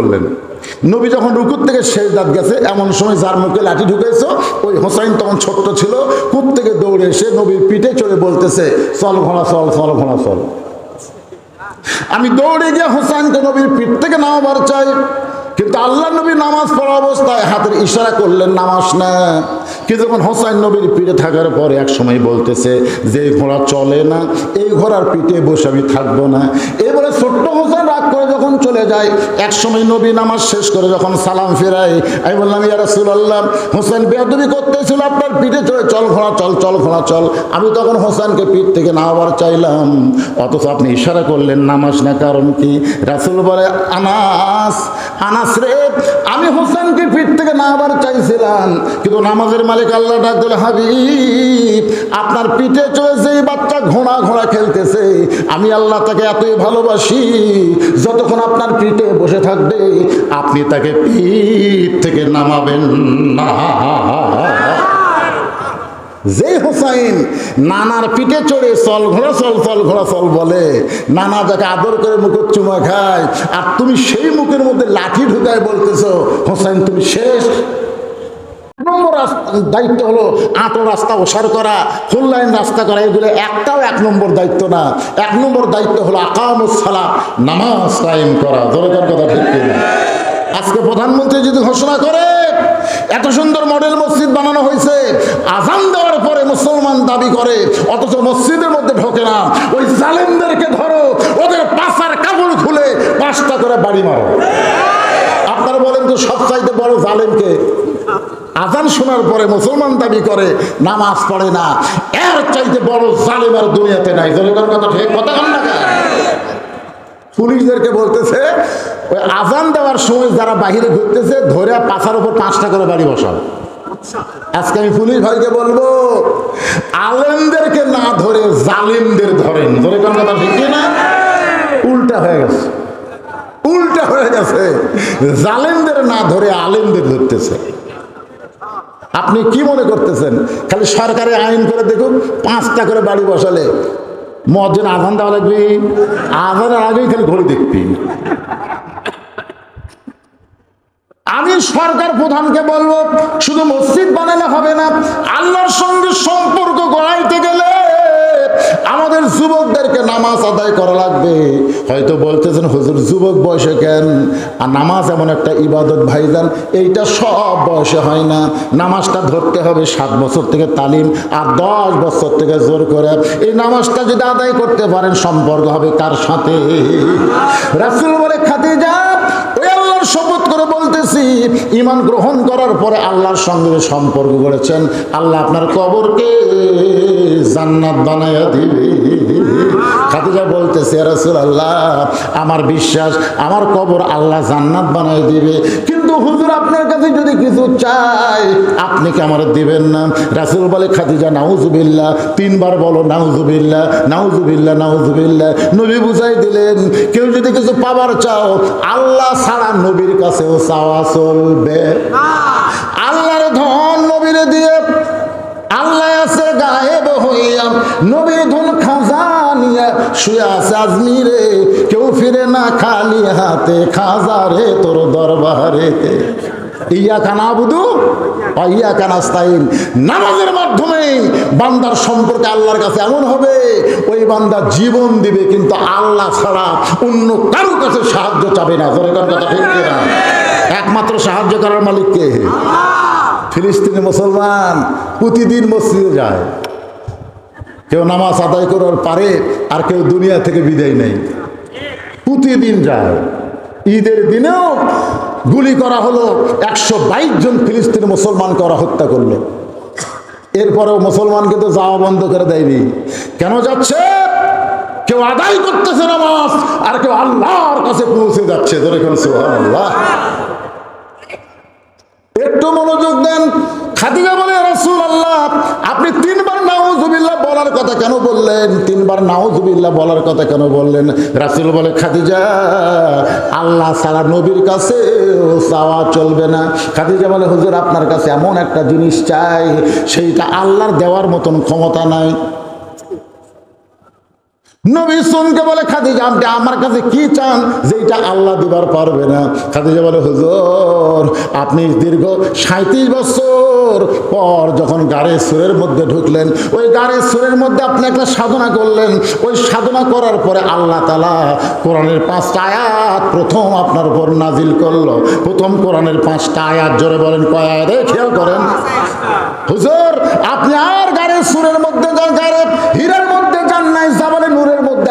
করলেন। নবী যখন রুকুর থেকে শেষ দাঁত গেছে, এমন সময় যার মুখে লাঠি ঢুকেছ, ওই হোসাইন তখন ছোট্ট ছিল, কূপ থেকে দৌড়ে এসে নবীর পিঠে চড়ে বলতেছে, চল ঘোড়া, চল চল ঘোড়া, চল। আমি দৌড়ে গিয়ে হোসাইনকে নবীর পিঠ থেকে নামাবার চাই, কিন্তু আল্লাহ নবী নামাজ পড়া অবস্থায় হাতের ইশারা করলেন, নামাজ না। কিন্তু যখন হোসাইন নবীর পিঠে থাকার পরে এক সময় বলতেছে, যে ঘোড়া চলে না, এই ঘোড়ার পিঠে বসে আমি থাকব না। এবারে ছোট্ট হোসেন রাগ করে যখন চলে যায়, এক সময় নবী নামাজ শেষ করে যখন সালাম ফেরাই আমি বললাম, ইয়া রাসূলুল্লাহ, হোসেন বেয়াদবি করতেছিল আপনার পিঠে চলে চল ঘোড়া, চল চল ঘোড়া, চল। আমি তখন হোসেনকে পিঠ থেকে নামাবার চাইলাম, অথচ আপনি ইশারা করলেন, নামাজ না কারণ কি? রাসূল বলে, আনাস আনাস রে, আমি হোসেনকে পিঠ থেকে নামাবার চাইছিলাম, কিন্তু নামাজের মালিক আল্লাহ ডাক দিল, হাবিব, আপনার পিঠে চলেছে এই বাচ্চা ঘোড়া ঘোড়া খেলতেছে, আমি আল্লাহ তাকে এতই ভালোবাসি, যতক্ষণ আপনার পিঠে বসে থাকবে, আপনি তাকে পিঠ থেকে নামাবেন না। যে হোসাইন নানার পিঠে চড়ে চল ঘোড়া, চল চল, ঘোড়া, চল বলে, নানা যাকে আদর করে মুখের চুমা খায়, আর তুমি সেই মুখের মধ্যে লাঠি ঢুকায় বলতেছো, হোসাইন, তুমি শেষ? নম্বর দায়িত্ব হলো আটো রাস্তা ওসার করা ফুল লাইন রাস্তা করা, এগুলো একটাও এক নম্বর দায়িত্ব না। এক নম্বর দায়িত্ব হলো আকামুসালা নামাজ কায়েম করা। দরকার কথা ঠিক আজকে প্রধানমন্ত্রী যদি ঘোষণা করে, এত সুন্দর মডেল মসজিদ বানানো হয়েছে, আজান দেওয়ার পরে মুসলমান দাবি করে, অথচ মসজিদের মধ্যে ঢোকে না। ওই জালেমদেরকে ধরো, ওদের পাশার কাপড় খুলে পাঁচটা করে বাড়ি মারো। আপনারা বলেন তো সব চাইতে বড় জালেমকে আজান শোনার পরে মুসলমান দাবি করে, নামাজ পড়ে না। এর চাইতে বড় জালেম আর দুনিয়াতে নাই। জলের কথা ঠিক, কথা না পুলিশদেরকে বলতেছে, ওই আজান দেওয়ার সময় যারা বাহিরে ঘুরতেছে, ধরে পাছার উপর পাঁচটা করে বাড়ি বসাও। আজকে আমি পুলিশ ভাইকে বলব, আলেমদেরকে না ধরে জালিমদের ধরেন। ধরে কোন কথা ঠিক না উল্টা হয়ে গেছে। উল্টা হয়ে গেছে। জালেমদের না ধরে আলেমদের ধরতেছে। আপনি কি মনে করতেছেন? খালি সরকারে আইন করে দেখুন, পাঁচটা করে বাড়ি বসালে মহাজন আধান দেওয়া লাগবে। আধানের আগেই খালি ঘড়ি দেখবি। আমি সরকার প্রধানকে বলব, শুধু মসজিদ বানালে হবে না, আল্লাহর সঙ্গে সম্পর্ক গড়াইতে গেলে আমাদের যুবকদেরকে নামাজ আদায় করা লাগবে। হয়তো বলতেছেন, হুজুর, যুবক বয়সে কেন? আর নামাজ এমন একটা ইবাদত ভাইজান, এইটা সব বয়সে হয় না। নামাজটা ধরতে হবে সাত বছর থেকে তালিম আর দশ বছর থেকে জোর করে। এই নামাজটা যদি আদায় করতে পারেন, সম্পর্ক হবে কার সাথে? রাসুল বলে খাতে করে বলতেছি ইমান গ্রহণ করার পরে আল্লাহর সঙ্গে সম্পর্ক করেছেন। আল্লাহ আপনার কবরকে জান্নাত বানাইয়া দিবে। খাদিজা বলতেছে রাসুল আল্লাহ আমার বিশ্বাস, আমার কবর আল্লাহ জান্নাত বানায় দিবে। আপনার কাছে যদি কিছু চাই, আপনি কি আমার দিবেন না? রাসূল বলে, খাদিজা, নাউজুবিল্লাহ। তিনবার বলো, নাউজুবিল্লাহ নাউজুবিল্লাহ নাউজুবিল্লাহ। নবী বুঝাই দিলেন, কেউ যদি কিছু পাবার চাও, আল্লাহ ছাড়া নবীর কাছেও চাওয়া চলবে। আল্লাহর ধন নবীরে দিয়ে আল্লাহ আছে, গায়েব হইয়া নবীর ধন খাজা নিয়া শুয়ে আছে আজমিরে। কেউ ফিরে না, খালি হাতে খাজা রে তোর দরবারে। নামাজের মাধ্যমে বান্দার সম্পর্কে আল্লাহর কাছে এমন হবে, ওই বান্দা জীবন দিবে, কিন্তু আল্লাহ ছাড়া অন্য কারও কাছে সাহায্য চাবে না। ধরে কথা ঠিক না একমাত্র সাহায্য করার মালিক কে? ফিলিস্তিনি মুসলমান প্রতিদিন মসজিদে যায়। কেউ নামাজ আদায় করার পারে, আর কেউ দুনিয়া থেকে বিদায় নেই প্রতিদিন যায়। ঈদের দিনেও গুলি করা হলো, একশো বাইশ জন ফিলিস্তিনি মুসলমানকে ওরা হত্যা করল। এরপরেও মুসলমানকে তো যাওয়া বন্ধ করে দেয়নি। কেন যাচ্ছে? কেউ আদায় করতেছে নামাজ, আর কেউ আল্লাহর কাছে পৌঁছে যাচ্ছে। সুবহানাল্লাহ। একটু মনোযোগ দেন। খাদিজা বলে রসুল আল্লাহ আপনি তিনবার নাউজুবিল্লাহ বলার কথা কেন বললেন? তিনবার নাউজুবিল্লাহ বলার কথা কেন বললেন? রাসুল বলে, খাদিজা, আল্লাহ সারা নবীর কাছে চাওয়া চলবে না। খাদিজা বলে, হুজুর, আপনার কাছে এমন একটা জিনিস চাই, সেইটা আল্লাহর দেওয়ার মতন ক্ষমতা নাই। নবী সুনকে বলে খাদিজা আপনি আমার কাছে কি চান? যেটা আল্লাহ দিবার পারবে না। খাদিজা বলে হুজুর আপনি দীর্ঘ সাঁত্রিশ বছর পর যখন গাড়ির সুরের মধ্যে ঢুকলেন ওই গাড়ির সুরের মধ্যে আপনি একটা সাধনা করলেন। ওই সাধনা করার পরে আল্লাহ তালা কোরআনের পাঁচটা আয়াত প্রথম আপনার উপর নাজিল করল। প্রথম কোরআনের পাঁচটা আয়াত জোরে বলেন কয় আয়াত? খেয়াল করেন। হুজুর আপনি আর গাড়ির সুরের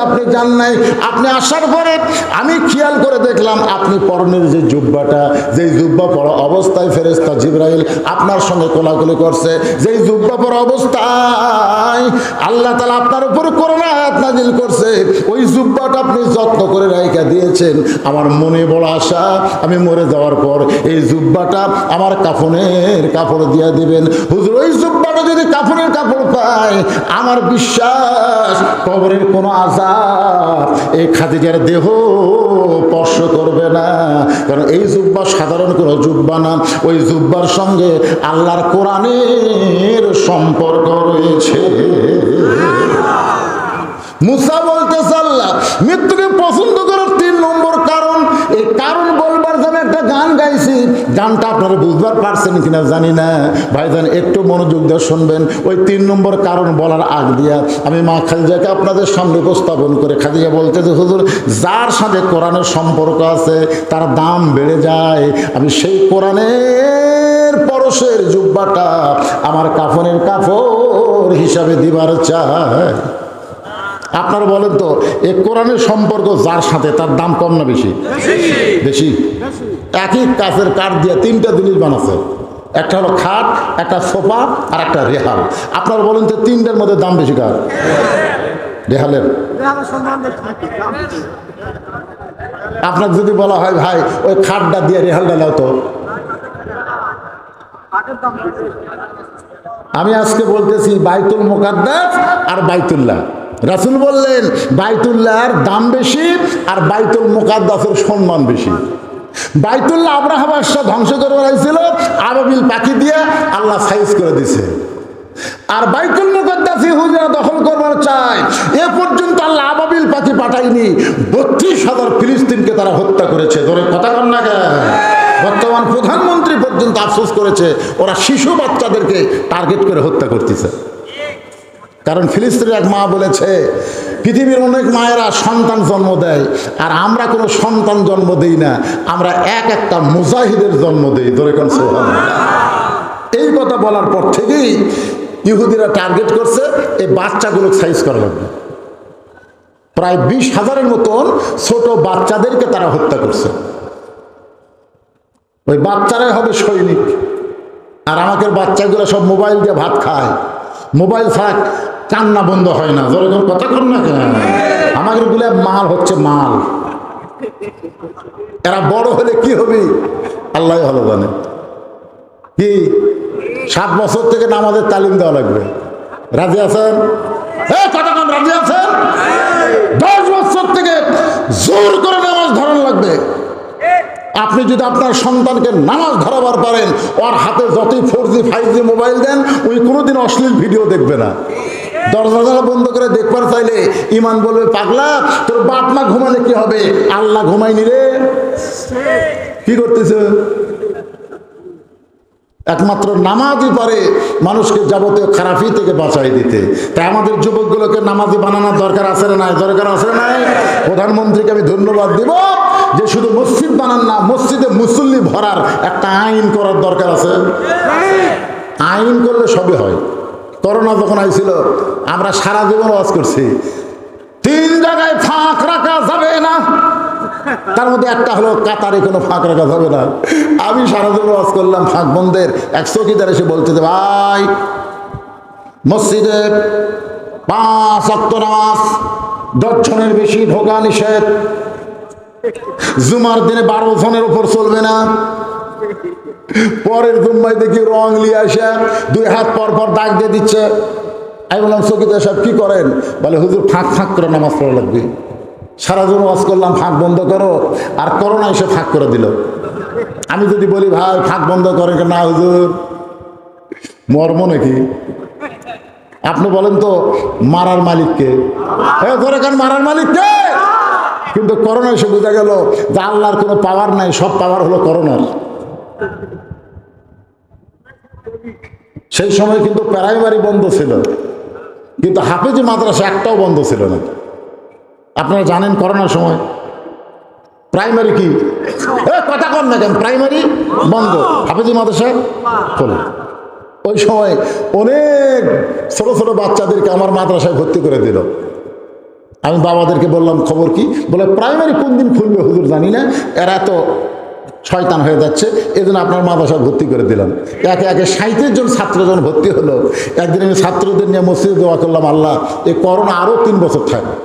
আপনি যান নাই। আপনি আসার পরে আমি খেয়াল করে দেখলাম আপনি পরনের যে জুব্বাটা, যেই জুব্বা পরা অবস্থায় ফেরেস্তা জিব্রাইল আপনার সঙ্গে কোলাকুলি করছে, যেই জুব্বা পরা অবস্থায় আল্লাহ তালা আপনার উপর করোনা আয়াত নাজিল করছে, ওই জুব্বাটা আপনি যত্ন করে রাইখা দিয়েছেন। আমার মনে বড় আশা, আমি মরে যাওয়ার পর এই জুব্বাটা আমার কাফনের কাপড় দিয়ে দিবেন। হুজুর, ওই জুব্বাটা যদি কাফনের কাপড় পায়, আমার বিশ্বাস কবরের কোনো আজাব এই খাদিজার দেহ স্পর্শ করবে না। কারণ এই জুব্বা সাধারণ কোনো জুব্বা না। ওই জুব্বার সঙ্গে আল্লাহর কোরআনের সম্পর্ক রয়েছে। মুসা বলতে আল্লাহ, মৃত্যুকে পছন্দ করার এই কারণ বলবার জন্য একটা গান গাইছি। গানটা আপনারা বুঝবার পারছেন কিনা জানি না। ভাইজান, একটু মনোযোগ দিয়ে শুনবেন। ওই তিন নম্বর কারণ বলার আগ দিয়া আমি মা খাদিজাকে আপনাদের সামনে উপস্থাপন করে খাদিজা বলতে যে, হুজুর, যার সাথে কোরআনের সম্পর্ক আছে, তার দাম বেড়ে যায়। আমি সেই কোরআনের পরশের জুব্বাটা আমার কাফনের কাপড় হিসাবে দিবার চাই। আপনারা বলেন তো, এ কোরআনের সম্পর্ক যার সাথে, তার দাম কম না বেশি? বেশি। একই কাছের কাঠ দিয়ে তিনটা জিনিস বানাচ্ছে। একটা হলো খাট, একটা সোফা আর একটা রেহাল। আপনারা বলেন তো তিনটার মধ্যে দাম বেশি কার? রেহালের। আপনার যদি বলা হয়, ভাই, ওই খাটটা দিয়ে রেহালটা দাও তো। আমি আজকে বলতেছি বাইতুল মোকাদ্দাস আর বাইতুল্লাহ। রাসুল বললেন, বাইতুল্লাহর দাম বেশি আর বাইতুল মোকাদ্দাসের সম্মান বেশি। বাইতুল্লাহ আব্রাহা বাদশাহ ধ্বংস করে বেড়াইছিল আরবিল পাখি দিয়ে আল্লাহ সাইজ করে দিছে আর বাইতুল মুকদ্দাস ইহুদিরা দখল করবার চায়, এ পর্যন্ত আল্লাহ আবাবিল পাখি পাঠায়নি। বত্রিশ হাজার ফিলিস্তিনকে তারা হত্যা করেছে। ধরে কথা কন না কেন? বর্তমান প্রধানমন্ত্রী পর্যন্ত আফসোস করেছে, ওরা শিশু বাচ্চাদেরকে টার্গেট করে হত্যা করতেছে। কারণ ফিলিস্তিনের এক মা বলেছে, পৃথিবীর অনেক মায়েরা সন্তান জন্ম দেয়, আর আমরা কোনো সন্তান জন্ম দিই না, আমরা এক একটা মুজাহিদের জন্ম দিই। ধরে কোন সোহান এই কথা বলার পর থেকেই ইহুদিরা টার্গেট করছে, এই বাচ্চাগুলো সাইজ করা লাগবে। প্রায় বিশ হাজারের মতন ছোট বাচ্চাদেরকে তারা হত্যা করছে। ওই বাচ্চারাই হবে সৈনিক, আর আমাদের বাচ্চাগুলো সব মোবাইল দিয়ে ভাত খায়। মোবাইল ছাড়া কান্না বন্ধ হয় না। ধরে ধর কথা কর না কেন? আমাদেরগুলো মাল হচ্ছে মাল। এরা বড় হলে কি হবে? আল্লাহ ভালো জানে। কি? সাত বছর থেকে নামাজের তালিম দেওয়া লাগবে। রাজি আছেন? কতক্ষণ রাজি আছেন? দশ বছর থেকে জোর করে নামাজ ধরান লাগবে। আপনি যদি আপনার সন্তানকে নামাজ ধরাবার পারেন, ওর হাতে যতই four G, five G mobile দেন ওই কোনোদিন অশ্লীল ভিডিও দেখবে না। দরজা বন্ধ করে দেখবার চাইলে ইমান বলবে, পাগলা, তোর বাপ মা ঘুমালে কি হবে? আল্লাহ ঘুমায়নি রে। কি করতেছে? একমাত্র নামাজই পারে মানুষকে যাবতীয় খারাপি থেকে বাঁচাই দিতে। তাই আমাদের যুবকগুলোকে নামাজি বানানোর দরকার আছে না নাই? দরকার আছে না নাই? প্রধানমন্ত্রীকে আমি ধন্যবাদ দিব যে শুধু মসজিদ বানান না, মসজিদে মুসল্লি ভরার একটা আইন করার দরকার আছে। আইন করলে সবই হয়। করোনা যখন আইছিল, আমরা সারা জীবন ওয়াজ করছি। তিন জায়গায় ফাঁক রাখা যাবে না। তার মধ্যে একটা হলো, কাতারে কোনো ফাঁক রাখা যাবে না। আমি সারা জীবন ওয়াজ করলাম, ফাঁক বন্ধের। এক চৌকিদার এসে বলছে যে, ভাই, মসজিদে পাঁচ অক্ত নামাজ দশ জনের বেশি ঢোকা নিষেধ। জুমার দিনে বারো জনের উপর চলবে না। পরের জুম্মায় দেখি রং নিয়ে আসে, দুই হাত পর পর দাগ দিয়ে দিচ্ছে। আমি বললাম চকিতে সব কি করেন? বলে, হুজুর, ফাঁক ফাঁক করে নামাজ পড়া লাগবে। সারা জন ওয়াজ করলাম, ফাঁক বন্ধ করো। আর করোনা এসে ফাঁক করে দিল। আমি যদি বলি, ভাই, ফাঁক বন্ধ করেন না, হুজুর। মর্ম নাকি? আপনি বলেন তো, মারার মালিককে হ্যাঁ ধরে কান মারার মালিককে কিন্তু করোনা এসে বোঝা গেল যে আল্লাহর কোনো পাওয়ার নাই, সব পাওয়ার হলো করোনার। সেই সময় কিন্তু প্রাইমারি বন্ধ ছিল। কিন্তু হাফেজি মাদ্রাসা একটাও বন্ধ ছিল না। আপনারা জানেন করোনার সময়। প্রাইমারি কি? কথা কন না কেন, প্রাইমারি বন্ধ। হাফেজি মাদ্রাসা খোলা। ওই সময় অনেক ছোট ছোট বাচ্চাদেরকে আমার মাদ্রাসায় ভর্তি করে দিল। আমি বাবাদেরকে বললাম, খবর কি? বলে, প্রাইমারি কোন দিন খুলবে হুজুর জানি না। এরা তো শয়তান হয়ে যাচ্ছে এই জন্য আপনার মাদ্রাসা ভর্তি করে দিলাম। একে একে সাঁত্রিশ জন ছাত্র যখন ভর্তি হলো। একদিন আমি ছাত্রদের নিয়ে মসজিদে দোয়া করলাম, আল্লাহ এই করোনা আরও তিন বছর থাকবে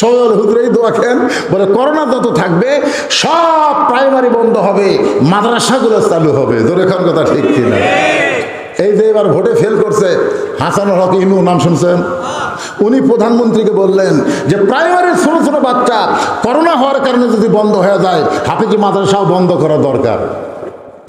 সবাই বলে দোয়া খেন বলে, করোনা যত থাকবে, সব প্রাইমারি বন্ধ হবে, মাদ্রাসাগুলো চালু হবে। দোরেখান কথা ঠিক কিনা? এই যে এবার ভোটে ফেল করছে হাসানুল হক ইনু নাম শুনছেন? উনি প্রধানমন্ত্রীকে বললেন যে প্রাইমারির ছোট ছোট বাচ্চা করোনা হওয়ার কারণে যদি বন্ধ হয়ে যায়, হাফিজি মাদ্রাসাও বন্ধ করা দরকার।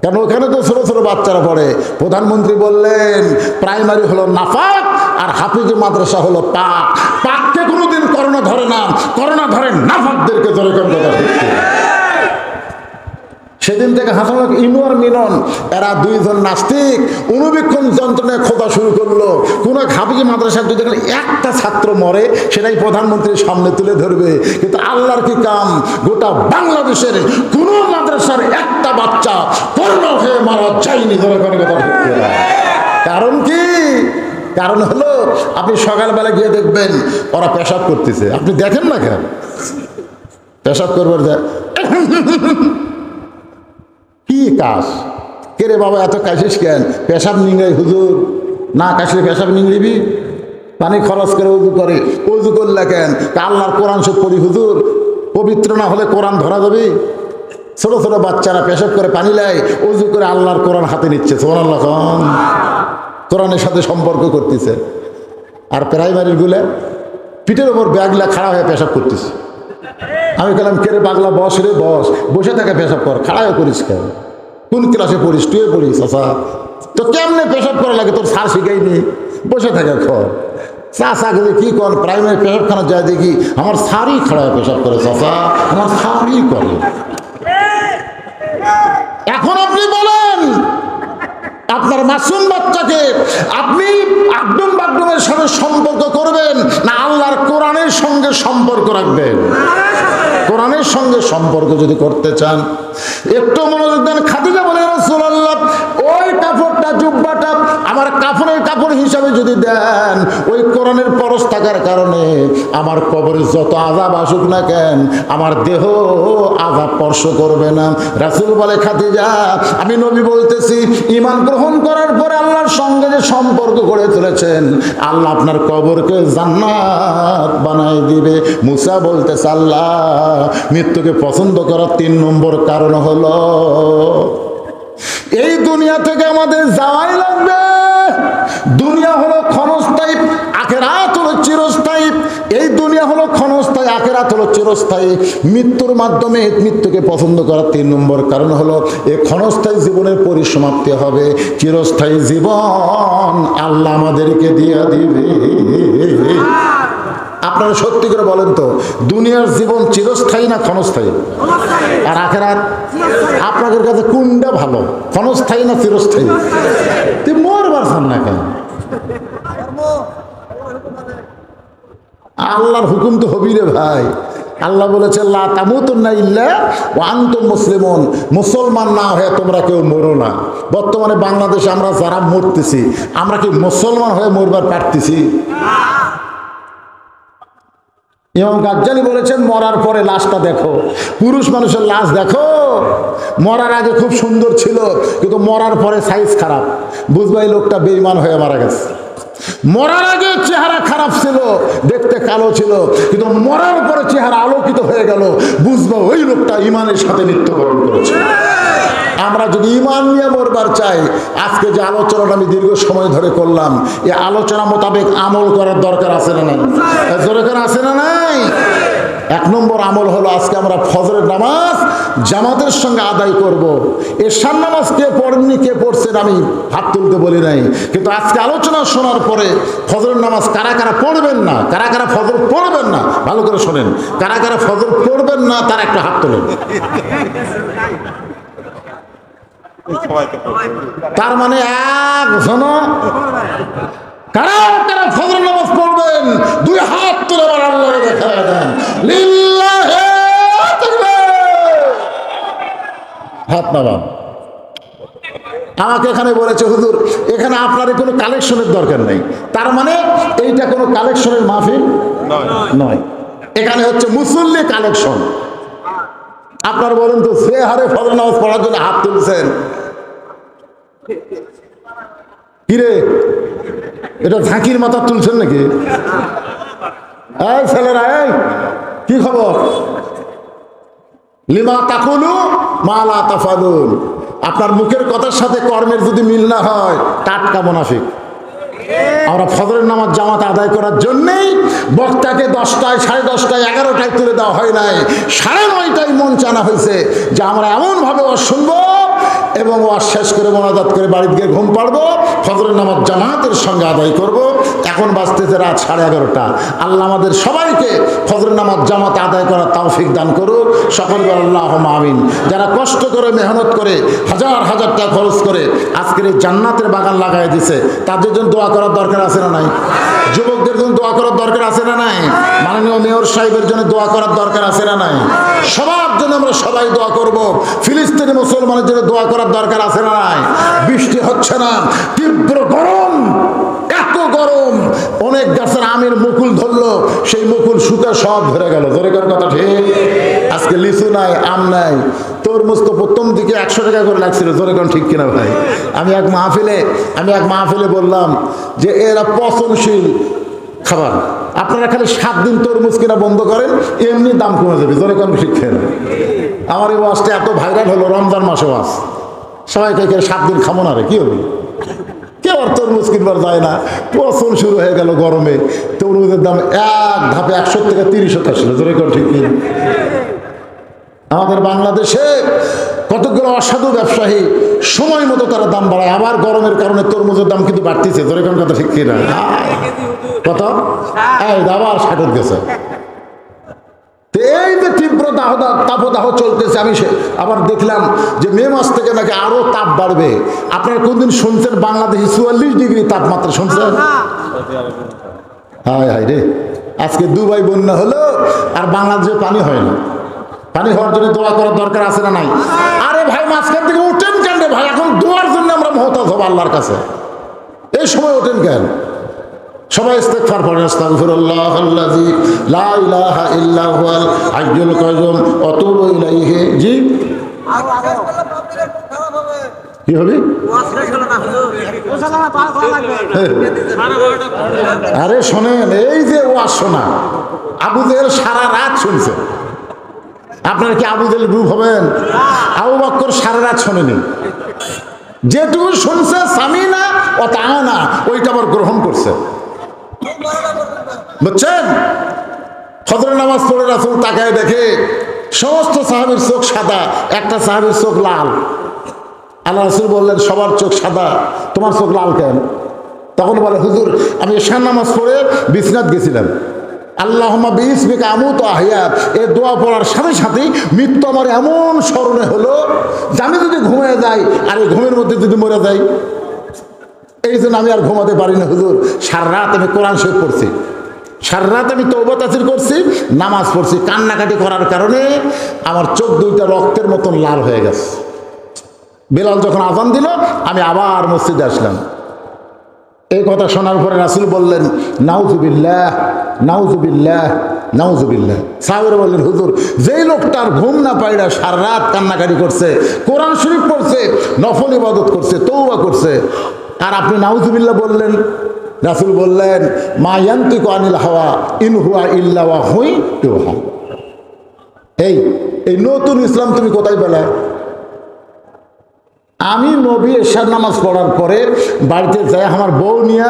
কারণ ওখানে তো ছোট ছোট বাচ্চারা পড়ে। প্রধানমন্ত্রী বললেন প্রাইমারি হলো নাফাক আর হাফিজি মাদ্রাসা হলো পাক। পাককে কোনোদিন করোনা ধরে না। করোনা ধরে নাফাকদেরকে ধরে কোন কথা? সেদিন থেকে হাসানুল ইনু আর মিনন, এরা দুইজন নাস্তিক। অনুবীক্ষণ যন্ত্রণায় খোঁজা শুরু করল। কোন হাফিজি মাদ্রাসার যদি একটা ছাত্র মরে, সেটাই প্রধানমন্ত্রীর সামনে তুলে ধরবে। কিন্তু আল্লাহর কি কাম? গোটা বাংলাদেশের কোন মাদ্রাসার একটা বাচ্চা করোনা হয়ে মারা যায়নি, ধরে কারণ কি? কারণ হলো, আপনি সকালবেলা গিয়ে দেখবেন, ওরা পেশাব করতেছে। আপনি দেখেন না কেন? পেশাব করবার যায় কি কাজ? কে রে বাবা, এত কাশিস কেন? পেশাব নিংড়াই, হুজুর। না কাশলে পেশাব নিংড়িবি? পানি খরচ করে উজু করে উজু করলে কেন? আল্লাহর কোরআন সব পড়ি, হুজুর। পবিত্র না হলে কোরআন ধরা যাবে? ছোট ছোট বাচ্চারা পেশাব করে পানি লাই উজু করে আল্লাহর কোরআন হাতে নিচ্ছে। সোমান আল্লাহ কোরআনের সাথে সম্পর্ক করতেছে। আর প্রাইমারির গুলে পিঠের ওপর ব্যাগলা খাড়া হয়ে পেশাব করতেছে। আমি গেলাম কেরে পাগলা বস রে, বস। বসে থাকে পেশাব কর খাড়াও করিস কেন? কোন ক্লাসে পড়িস? তুই পড়িস আচ্ছা তো কেমনে পেশাব করা লাগে? তোর সার শিখাইনি বসে থাকে খর চাষা গেলে কি কর, প্রাইমারি পেশাবখানা যায় দেখি, আমার সারই খাড়ায় পেশাব করে চাষা আমার সারই করে। এখন আপনি বলেন, আপনার মাসুম বাচ্চাকে আপনি আগডুম বাগডুমের সাথে সম্পর্ক করবেন না আল্লাহর কোরআনের সঙ্গে সম্পর্ক রাখবেন? কোরআনের সঙ্গে সম্পর্ক যদি করতে চান, একটু মনোযোগ দেন খাদিজা বলে রসুল্লাহ ওই কাপড়টা জুব্বাটা আমার কাপড়ের কাপড় হিসাবে যদি দেন, ওই কোরআনের পরশ থাকার কারণে আমার কবরে যত আজাব আসুক না কেন, আমার দেহ আজাব স্পর্শ করবে না। রাসুল বলে, খাদিজা, আমি নবী বলতেছি ইমান গ্রহণ করার পরে আল্লাহর সঙ্গে যে সম্পর্ক গড়ে তুলেছেন, আল্লাহ আপনার কবরকে জান্নাত বানাই দিবে। মুসা বলতেছে, আল্লাহ, মৃত্যুকে পছন্দ করার তিন নম্বর কারণ হলো এই দুনিয়া থেকে আমাদের যাওয়াই লাগবে। দুনিয়া হলো ক্ষণস্থায়ী, আখেরাত হলো চিরস্থায়ী। এই দুনিয়া হলো ক্ষণস্থায়ী, আখেরাত হলো চিরস্থায়ী। মৃত্যুর মাধ্যমে মৃত্যুকে পছন্দ করার তিন নম্বর কারণ হলো এই ক্ষণস্থায়ী জীবনের পরিসমাপ্তি হবে। চিরস্থায়ী জীবন আল্লাহ আমাদেরকে দিয়া দিবে। আপনারা সত্যি করে বলেন তো, দুনিয়ার জীবন চিরস্থায়ী না ক্ষণস্থায়ী? আর আখেরাত? আপনাদের কাছে কোনটা ভালো? ক্ষণস্থায়ী না চিরস্থায়ী? তুই মরবার চান না কেন? আল্লাহর হুকুম তো হবি রে ভাই। আল্লাহ বলেছে আনতুম মুসলিমুন। মুসলমান না হয়ে তোমরা কেউ মরো না। বর্তমানে বাংলাদেশে আমরা যারা মরতেছি, আমরা কি মুসলমান হয়ে মরবার পারতেছি? ইমাম গাজ্জালি বলেছেন, মরার পরে লাশটা দেখো। পুরুষ মানুষের লাশ দেখো। মরার আগে খুব সুন্দর ছিল, কিন্তু মরার পরে সাইজ খারাপ। বুঝবা এই লোকটা বেইমান হয়ে মারা গেছে। মরার আগে চেহারা খারাপ ছিল, দেখতে কালো ছিল, কিন্তু মরার পরে চেহারা আলোকিত হয়ে গেল। বুঝবা ওই লোকটা ইমানের সাথে মৃত্যুবরণ করেছে। আমরা যদি ইমান নিয়ে মরবার চাই, আজকে যে আলোচনাটা আমি দীর্ঘ সময় ধরে করলাম এই আলোচনা মোতাবেক আমল করার দরকার আছে না নাই? দরকার আছে না নাই? এক নম্বর আমল হলো আজকে আমরা ফজরের নামাজ জামাতের সঙ্গে আদায় করব। এশার নামাজ কে পড়েননি, কে পড়ছেন আমি হাত তুলতে বলি নাই। কিন্তু আজকে আলোচনা শোনার পরে ফজরের নামাজ কারা কারা পড়বেন না, কারা কারা ফজর পড়বেন না, ভালো করে শোনেন, কারা কারা ফজর পড়বেন না, তার একটা হাত তোলেন। তার মানে একজন কারা কারা ফজর নামাজ পড়বেন? দুই হাত তুলে আল্লাহ দেখা দেন। হাত নামান। আমাকে এখানে বলেছে, হুজুর, এখানে আপনার কোনো কালেকশনের দরকার নেই। তার মানে এইটা কোনো কালেকশনের মাহফিল নয়। এখানে হচ্ছে মুসল্লি কালেকশন। আপনার বলেন তো সে হারে ফজর নামাজ পড়ার জন্য হাত তুলছেন কিরে? এটা ঝাঁকির মাথা তুলছেন নাকি? কি খবর? লিমা তাকুলু মালা তাফালুন। আপনার মুখের কথার সাথে কর্মের যদি মিল না হয়, টাটকা মুনাফিক। আমরা ফজরের নামাজ জামাত আদায় করার জন্যেই বক্তাকে দশটায়, সাড়ে দশটায়, এগারোটায় তুলে দেওয়া হয় নাই। সাড়ে নয়টায় মন চানা হয়েছে যে আমরা এমনভাবে শুনব এবং ওয়াজ শেষ করে মোনাজাত করে বাড়িতে গিয়ে ঘুম পাড়বো, ফজরের নামাজ জামাতের সঙ্গে আদায় করব। এখন বাঁচতেছে রাত সাড়ে এগারোটা। আল্লাহ আমাদের সবাইকে ফজরের নামাজ জামাত আদায় করার তৌফিক দান করুক। সকল বল আল্লাহ আমিন। যারা কষ্ট করে, মেহনত করে, হাজার হাজার টাকা খরচ করে আজকের এই জান্নাতের বাগান লাগাই দিছে, তাদের জন্য দোয়া করার দরকার আছে না নাই? যুবকদের জন্য করার দরকার আছে না নাই? মাননীয় মেয়র সাহেবের জন্য দোয়া করার দরকার আছে না নাই? সবার জন্য আমরা সবাই দোয়া করব। ফিলিস্তিনি মুসলমানের জন্য দোয়া করার দরকার আছে না নাই? বৃষ্টি হচ্ছে না, তীব্র গরম, এত গরম। অনেক গাছের আমের মুকুল ধরলো, সেই মুকুল শুকা সব ধরে গেল। ধরে গেল কথা ঠিক? আজকে লিচু নাই, আম নাই, তরমুজ তো প্রথম দিকে একশো টাকা করে লাগছিল। ধরে কোন ঠিক কিনা ভাই? আমি এক মাহফিলে, আমি এক মাহফিলে বললাম যে এরা পচনশীল খাবার। আপনারা খালি সাত দিন তরমুজ কিনা বন্ধ করেন, এমনি দাম কমে যাবে, জোরে ঠিক খেয়ে আমার এই ওয়াজটা এত ভাইরাল হলো, রমজান মাসে ওয়াজ। সবাই সাত দিন খাব না রে, কি হবে কেউ আর তরমুজ কিনবার যায় না। পচন শুরু হয়ে গেল গরমে, তরমুজের দাম এক ধাপে একশো থেকে তিরিশ আসলো, জোরে কোন ঠিক আমাদের বাংলাদেশে কতগুলো অসাধু ব্যবসায়ী সময় মতো তারা দাম বাড়ায় আবার গরমের কারণে তরমুজের দাম কিন্তু বাড়তেছে। তোর এখন কথা ঠিক কিনা? কত? আবার ষাটত গেছে। এই যে তীব্র দাহ তাপদাহ চলতেছে আমি সে আবার দেখলাম যে মে মাস থেকে নাকি আরও তাপ বাড়বে। আপনারা কোনদিন শুনছেন বাংলাদেশে চুয়াল্লিশ ডিগ্রি তাপমাত্রা শুনছেন? হায় হায় রে। আজকে দুবাই বন্যা হলো আর বাংলাদেশে পানি হয় না। পানি হওয়ার জন্য দোয়া করার দরকার আছে না নাই? আরে ভাই, মাঝখান থেকে উঠেন কেন রে ভাই? এখন দোয়ার জন্য আমরা মহতাজ হব আল্লাহর কাছে। এই সময় ওঠেন কেন? সবাই ইস্তেগফার পড়েন আস্তাগফিরুল্লাহ আল্লাযী লা ইলাহা ইল্লা হুয়াল হাইয়ুল কাইয়ুম আতুবু ইলাইহি। জি? কি হবে? আরে শোনেন, এই যে ওয়াজ শোনা, আবু সারা রাত শুনছে। আপনারা কি আবু জেহেল গ্রুপ হবেন আবু বক্কর সারা রাত শোনেনি। যেটুকু শুনছে সামিনা ও তা না, ওইটা আবার গ্রহণ করছে। বুঝছেন? ফজর নামাজ পড়ে রাসুল তাকায় দেখে, সমস্ত সাহাবির চোখ সাদা, একটা সাহাবির চোখ লাল। আল্লাহ রাসুল বললেন, সবার চোখ সাদা, তোমার চোখ লাল কেন? তখন বলে, হুজুর, আমি এশার নামাজ পড়ে বিশ্বনাথ গেছিলাম। আল্লাহ বিসমিকা আমু তো আহিয়া এ দোয়া পড়ার সাথে সাথেই মৃত্যু আমার এমন স্মরণে হলো যে আমি যদি ঘুমিয়ে যাই আর এই ঘুমের মধ্যে যদি মরে যাই এই জন্য আমি আর ঘুমাতে পারি না, হুজুর। সারা রাত আমি কোরআন শরীফ পড়ছি। সারা রাত আমি তৌবা করছি, নামাজ পড়ছি। কান্নাকাটি করার কারণে আমার চোখ দুইটা রক্তের মতন লাল হয়ে গেছে। বেলাল যখন আজান দিল, আমি আবার মসজিদে আসলাম। এই কথা শোনার পরে রাসুল বললেন নাউজুবিল্লাহ নাউজুবিল্লাহ নাউজুবিল্লাহ সাহেবের বললেন, হুজুর, যেই লোকটার ঘুম না পাইরা সারা রাত কান্নাকাটি করছে, কোরআন শরীফ পড়ছে, নফল ইবাদত করছে তৌবা করছে, আর আপনি নাউজুবিল্লাহ বললেন? রাসুল বললেন, মা ইয়ান্তিক আনিল হাওয়া, ইন হুয়া ইল্লা হুই ইউহা। এই এই নতুন ইসলাম তুমি কোথায় পেলে? আমি নবী এশার নামাজ পড়ার পরে বাড়িতে যাই আমার বউ নিয়ে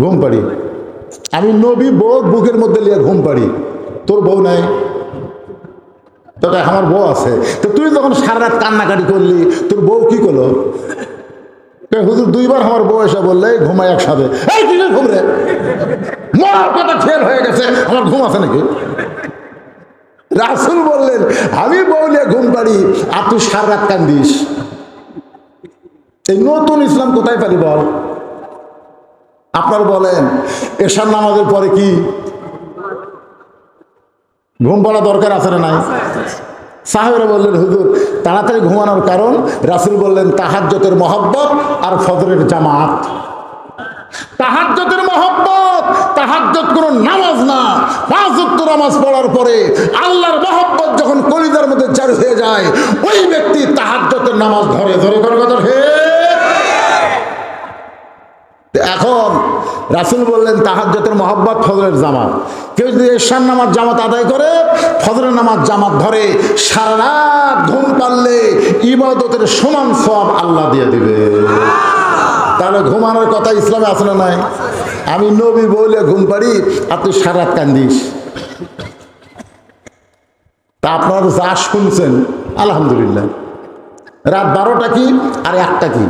ঘুম পাড়ি। আমি নবী বউ বুকের মধ্যে নিয়ে ঘুম পাড়ি। তোর বউ নাই? তো দেখ, আমার বউ আছে। তো তুই যখন সারা রাত কান্নাকাটি করলি তোর বউ কি করল? হুজুর দুইবার আমার বউ এসে বললে "এই ঘুমাই একসাথে। এই ঘুম মরার কথা ফেল হয়ে গেছে আমার ঘুম আছে নাকি? রাসুল বললেন, আমি বউলে ঘুম পাড়ি আর তুই সারা রাত কান্দিস। এই নতুন ইসলাম কোথায় পারি বল? আপনার বলেন, এশার নামাজের পরে কি ঘুম পড়া দরকার আছে না নাই? সাহেবরা বললেন, হুজুর, তাড়াতাড়ি ঘুমানোর কারণ? রাসুল বললেন তাহাজ্জতের মহব্বত আর ফজরের জামাত। তাহাজ্জতের মহব্বত। তাহাজ্জত কোনো নামাজ না। পাঁচ ওয়াক্ত নামাজ পড়ার পরে আল্লাহর মহব্বত যখন কলিজার মধ্যে চালু হয়ে যায়, ওই ব্যক্তি তাহাজ্জতের নামাজ ধরে ধরে করে কথা হে এখন রাসুল বললেন তাহাজ্জতের মহব্বত ফজরের জামাত। কেউ যদি এশার নামাজ জামাত আদায় করে, ফজরের নামাজ জামাত ধরে, সারা রাত ঘুম পারলে ইবাদতের সমান সব আল্লাহ দিয়ে দিবে। তাহলে ঘুমানোর কথা ইসলামে আছে না নাই? আমি নবী বলে ঘুম পারি আর তুই সারা রাত কান্দিস। তা আপনারা যা শুনছেন, আলহামদুলিল্লাহ। রাত বারোটা কি, আর একটা কি?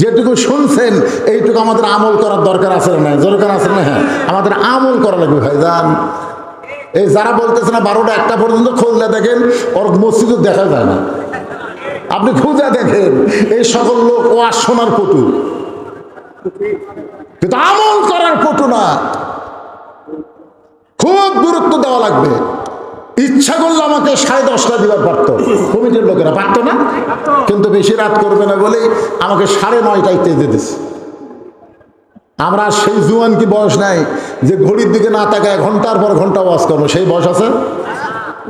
যেটুকু শুনছেন, এইটুকু আমাদের আমল করার দরকার আছে না দরকার আছে না হ্যাঁ আমাদের আমল করা লাগবে ভাইজান এই যারা বলতেছে না বারোটা একটা পর্যন্ত খুঁজলে দেখেন, ওর মসজিদও দেখা যায় না। আপনি খুঁজে দেখেন, এই সকল লোক ও আর শোনার পটু কিন্তু আমল করার পটু না খুব গুরুত্ব দেওয়া লাগবে। ইচ্ছা করলে আমাকে সাড়ে দশটা দিবার পারতো। কমিটির লোকেরা পারতো না। কিন্তু বেশি রাত করবে না বলেই আমাকে সাড়ে নয়টায় তেজে দিচ্ছে আমরা সেই জুয়ান কি বয়স নাই যে ঘড়ির দিকে না তাকায় ঘণ্টার পর ঘণ্টা ওয়াজ করব? সেই বয়স আছে?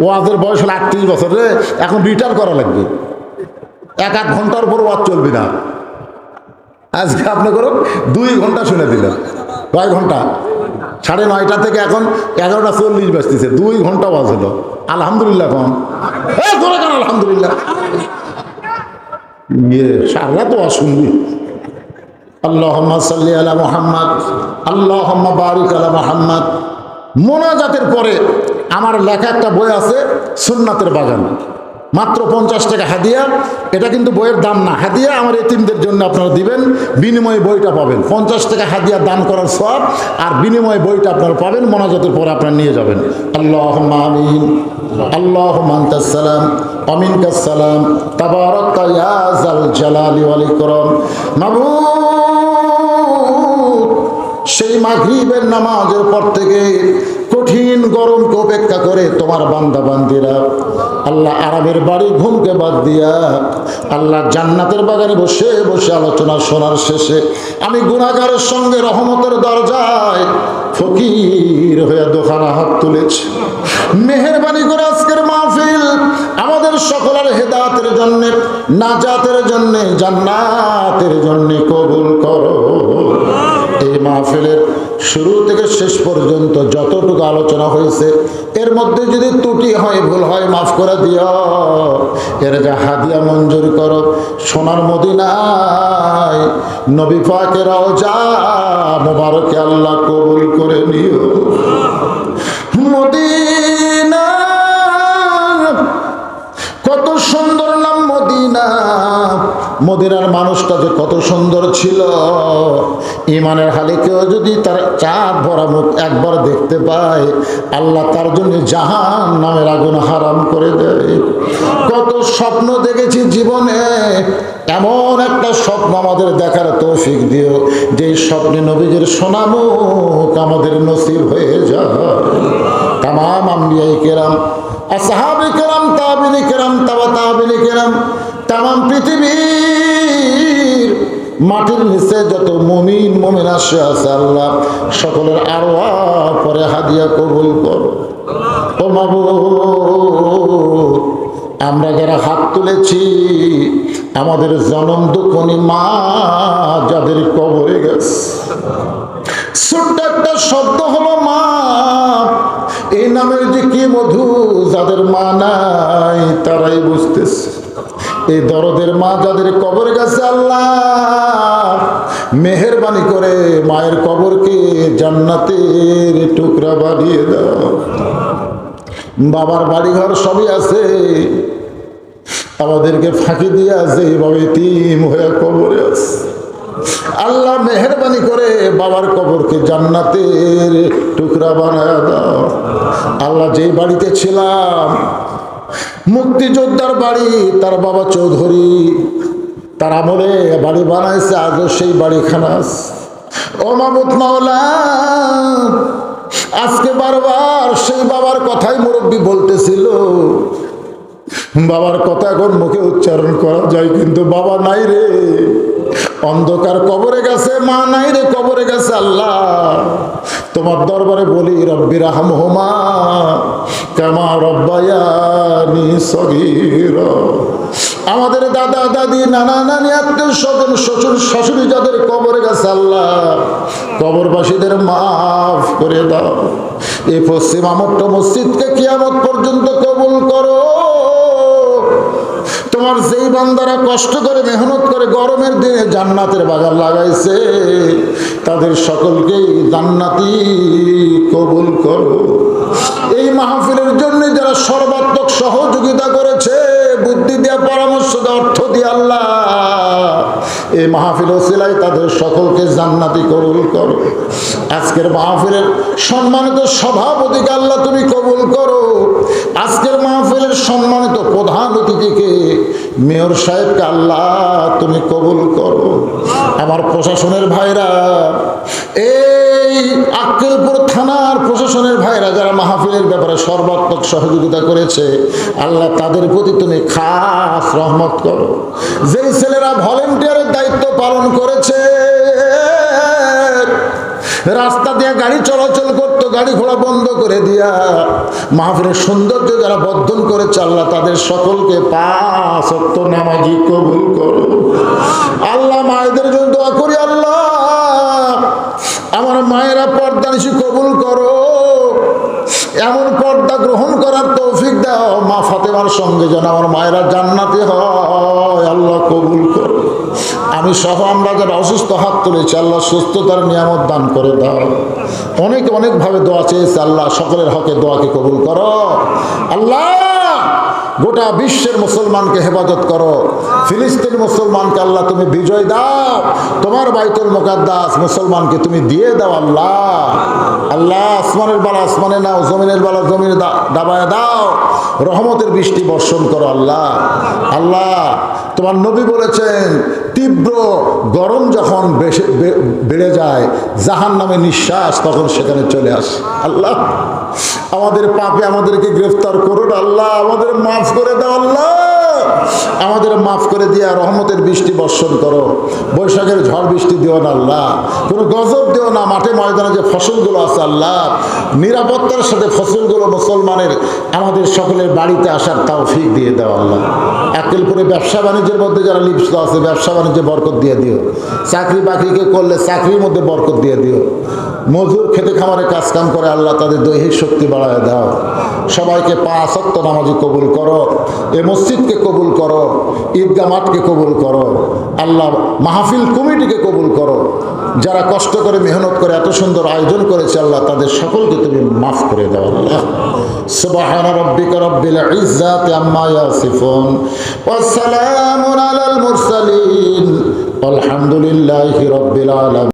ওয়াজের বয়স হলো আটত্রিশ বছর রে। এখন রিটায়ার করা লাগবে। এক আধ ঘণ্টার পর ওয়াজ চলবি না। আজকে আপনি করুন, দুই ঘণ্টা শুনে দিলেন। কয় ঘণ্টা? সাড়ে নয়টা থেকে এখন এগারোটা চল্লিশ বাজতেছে, দুই ঘণ্টা হলো আলহামদুলিল্লাহ কম আলহামদুলিল্লাহ। ইয়ে সারা তো শুনবি আল্লাহম্মা সাল্লি আলা মোহাম্মদ, আল্লাহম্মা বারিক আলা মোহাম্মদ। মোনাজাতের পরে আমার লেখা একটা বই আছে, সুন্নাতের বাগান। মাত্র পঞ্চাশ টাকা হাদিয়া। এটা কিন্তু বইয়ের দাম না। হাদিয়া আমার এতিমদের জন্য আপনারা দিবেন, বিনিময়ে বইটা পাবেন। পঞ্চাশ টাকা হাদিয়া দান করার সব আর বিনিময়ে বইটা আপনারা পাবেন, মোনাজাতের পরে আপনারা নিয়ে যাবেন। আল্লাহ আমিন। আল্লাহ মান্তাসালাম অমিন কাসালাম তাবারক জালালি ওয়াল ইকরাম। মাবুদ, সেই মাগরিবের নামাজের পর থেকে কঠিন গরমকে উপেক্ষা করে তোমার বান্দা বান্দিরা আল্লাহ আরামের বাড়ি ঘুমকে বাদ দিয়া আল্লাহ জান্নাতের বাগানে বসে বসে আলোচনা শোনার শেষে আমি গুণাগারের সঙ্গে রহমতের দরজায় ফকির হয়ে দোকানা হাত তুলেছি। মেহরবানি করে আজকের মাহফিল আমাদের সকলের হেদাতের জন্য, নাজাতের জন্য, জান্নাতের জন্য কবুল করো। এই মাহফিলের শুরু থেকে শেষ পর্যন্ত যতটুকু আলোচনা হয়েছে, এর মধ্যে যদি ত্রুটি হয়, ভুল হয়, মাফ করে দিও। এর যা হাদিয়া মঞ্জুর কর, সোনার মদিনায় নবী পাকেরাও যা মোবারকে আল্লাহ কবুল করে নিও। মদিনার মানুষটা যে কত সুন্দর ছিল। ইমানের হালে কেউ যদি তার চাঁদ ভরা মুখ একবার দেখতে পায়, আল্লাহ তার জন্য জাহান নামের আগুন হারাম করে দেয়। কত স্বপ্ন দেখেছি জীবনে, এমন একটা স্বপ্ন আমাদের দেখার তৌফিক দিও, যে স্বপ্নে নবীজের সোনামুখ আমাদের নসিব হয়ে যায়। তাম আম্বিয়াই কেরাম, আসহাবে কেরাম, তাবিনি কেরাম তাবা তাবিনি কেরাম তাম পৃথিবীর মাটির নিচে যত মমিন মমিন আসে, আছে আল্লাহ। সকলের আরও পরে হাদিয়া কবুল করো। আমরা যারা হাত তুলেছি, আমাদের জনম দুঃখনি মা যাদের কবরে গেছে। ছোট্ট একটা শব্দ হলো মা। এই নামের যে কি মধু, যাদের মা নাই, তারাই বুঝতেছে। এই দরদের মা যাদের কবর গেছে আল্লাহ, মেহরবানি করে মায়ের কবরকে জান্নাতের টুকরা বানিয়ে দাও। বাবার বাড়িঘর সবই আছে। আমাদেরকে ফাঁকি দিয়ে আছে এইভাবে তিম হয়ে কবরে আছে। আল্লাহ মেহরবানি করে বাবার কবরকে জান্নাতের টুকরা বানায় দাও। আল্লাহ যেই বাড়িতে ছিলাম মুক্তিযোদ্ধার বাড়ি, তার বাবা চৌধুরী। তার আমলে বাড়ি বানাইছে, আজও সেই বাড়িখানা আছে। ও মাওলা, আজকে বারবার সেই বাবার কথাই মুরব্বী বলতেছিল। বাবার কথা এখন মুখে উচ্চারণ করা যায়, কিন্তু বাবা নাই রে। অন্ধকার কবরে গেছে, মা নাই রে কবরে গেছে আল্লাহ। তোমার দরবারে বলি রব্বির রাহম হোমা কামা রব্বায়ানি সগীর। আমাদের দাদা, দাদি, নানা, নানি, আত্মীয় স্বজন, শ্বশুর, শাশুড়ি যাদের কবরে গেছে আল্লাহ, কবরবাসীদের মাফ করে দাও। এই পশ্চিম আমট্ট মসজিদকে কিয়ামত পর্যন্ত কবুল করো। তোমার যেই বান্দারা কষ্ট করে, মেহনত করে গরমের দিনে জান্নাতের বাগান লাগাইছে, তাদের সকলকেই জান্নাতি কবুল করো। এই মাহফিলের জন্য যারা সর্বাত্মক সহযোগিতা করেছে, বুদ্ধি দিয়ে পরামর্শ দিয়ে অর্থ দিয়ে আল্লাহ, এই মাহফিল ওসিলাই তাদের সকলকে জান্নাতি কবুল করো। আজকের মাহফিলের সম্মানিত সভাপতিকে আল্লাহ তুমি কবুল করো। আজকের মাহফিলের সম্মানিত প্রধান অতিথিকে মেয়র সাহেবকে আল্লাহ তুমি কবুল করো। আমার প্রশাসনের ভাইরা, এই আক্কেলপুর থানার প্রশাসনের ভাইরা যারা মাহফিলের ব্যাপারে সর্বাত্মক সহযোগিতা করেছে, আল্লাহ তাদের প্রতি তুমি খাস রহমত করো। যেই ছেলেরা ভলেন্টিয়ারের দায়িত্ব পালন করেছে রাস্তা দিয়ে গাড়ি চলাচল করতো, গাড়ি ঘোড়া বন্ধ করে দিয়া। মাহফিলের সৌন্দর্য যারা বর্ধন করে চাল্লা তাদের সকলকে পাঁচ সত্য নামাজি কবুল করো আল্লাহ তুলেছি আল্লাহ সুস্থতার নিয়ামত দান করে দাও। অনেক, অনেকভাবে দোয়া চেয়েছে আল্লাহ, সকলের হকে দোয়াকে কবুল করো। আল্লাহ, গোটা বিশ্বের মুসলমানকে হেফাজত করো। ফিলিস্তিন মুসলমানকে আল্লাহ তুমি বিজয় দাও। তোমার বাইতুল মোকাদ্দাস মুসলমানকে তুমি দিয়ে দাও, আল্লাহ। আল্লাহ, আসমানের বালা আসমানে নাও, জমিনের বালা জমিনে দাবায় দাও। রহমতের বৃষ্টি বর্ষণ করো, আল্লাহ। আল্লাহ তোমার নবী বলেছেন, তীব্র গরম যখন বেড়ে যায়, জাহান নামে নিঃশ্বাস তখন সেখানে চলে আসে। আল্লাহ, আমাদের পাপে আমাদেরকে গ্রেফতার করুন আল্লাহ, আমাদের মাফ করে দাও আল্লাহ। আমাদের মাফ করে দিয়া রহমতের বৃষ্টি বর্ষণ করো। বৈশাখের ঝড় বৃষ্টি দিও না আল্লাহ। কোনো গজব দিও না। মাঠে ময়দানে যে ফসলগুলো আছে আল্লাহ। নিরাপত্তার সাথে ফসলগুলো মুসলমানের, আমাদের সকলের বাড়িতে আসার তাও ফিক দিয়ে দাও আল্লাহ। একেল করে ব্যবসা বাণিজ্যের মধ্যে যারা লিপ্ত আছে, ব্যবসা বাণিজ্যে বরকত দিয়ে দিও। চাকরি বাকরিকে করলে চাকরির মধ্যে বরকত দিয়ে দিও। মজুর খেতে খামারে কাজ কাম করে আল্লাহ তাদের দৈহিক শক্তি বাড়ায় দাও। সবাইকে পাঁচ সত্য নামাজি কবুল করো, এ মসজিদকে কবুল করো ঈদগা মাঠকে কবুল করো, আল্লাহ মাহফিল কমিটিকে কবুল করো। যারা কষ্ট করে, মেহনত করে, এত সুন্দর আয়োজন করেছে আল্লাহ, তাদের সকলকে তুমি মাফ করে দাও আল্লাহ। সুবহান রাব্বিকা রাব্বিল ইজ্জাতি আম্মা ইয়াসিফুন, ওয়া সালামুন আলাল মুরসালিন আলহামদুলিল্লাহি রাব্বিল আলামিন।